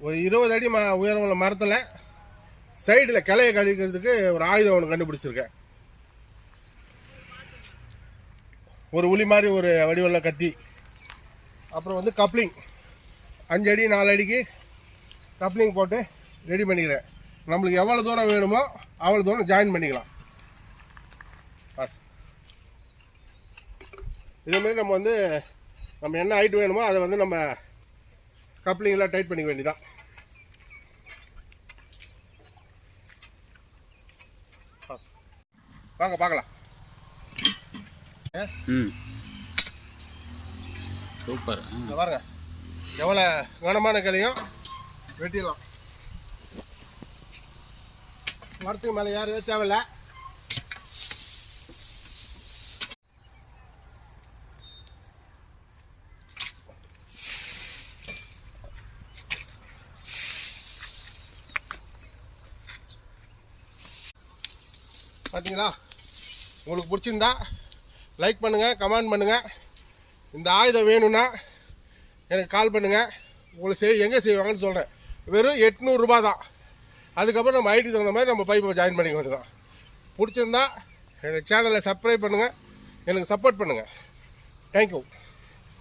ஒரு இருபது அடி ம உயரம் உள்ள மரத்தில் சைடில் கிளையை கழிக்கிறதுக்கு ஒரு ஆயுதம் ஒன்று கண்டுபிடிச்சிருக்கேன். ஒரு உளி மாதிரி ஒரு வடிவுள்ள கத்தி. அப்புறம் வந்து கப்ளிங் அஞ்சு அடி நாலு அடிக்கு கப்ளிங் போட்டு ரெடி பண்ணிக்கிறேன். நம்மளுக்கு எவ்வளோ தூரம் வேணுமோ அவ்வளோ தூரம் ஜாயின் பண்ணிக்கலாம். பஸ் இதேமாரி நம்ம வந்து நம்ம என்ன ஹைட் வேணுமோ அதை வந்து நம்ம கப்ளிங்லாம் டைட் பண்ணிக்க வேண்டியதான். வாங்க பார்க்கலாம். ம். சூப்பர். பாருங்க. எவ்வளோ கனமான கிளையும் வெட்டிடலாம். மரத்துக்கு மேலே யாருமே தேவையில்ல. பார்த்தீங்களா? உங்களுக்கு பிடிச்சிருந்தா லைக் பண்ணுங்கள் கமெண்ட் பண்ணுங்கள் இந்த ஆயுதம் வேணும்னா எனக்கு கால் பண்ணுங்கள் உங்களுக்கு செய் எங்கே செய்வாங்கன்னு சொல்கிறேன் வெறும் எட்நூறுரூபா தான். அதுக்கப்புறம் நம்ம ஐடி தகுந்த மாதிரி நம்ம பைப்பை ஜாயின் பண்ணிக்க வேண்டியதான் பிடிச்சிருந்தா எனக்கு சேனலை சப்ஸ்கிரைப் பண்ணுங்கள் எனக்கு சப்போர்ட் பண்ணுங்கள் தேங்க்யூ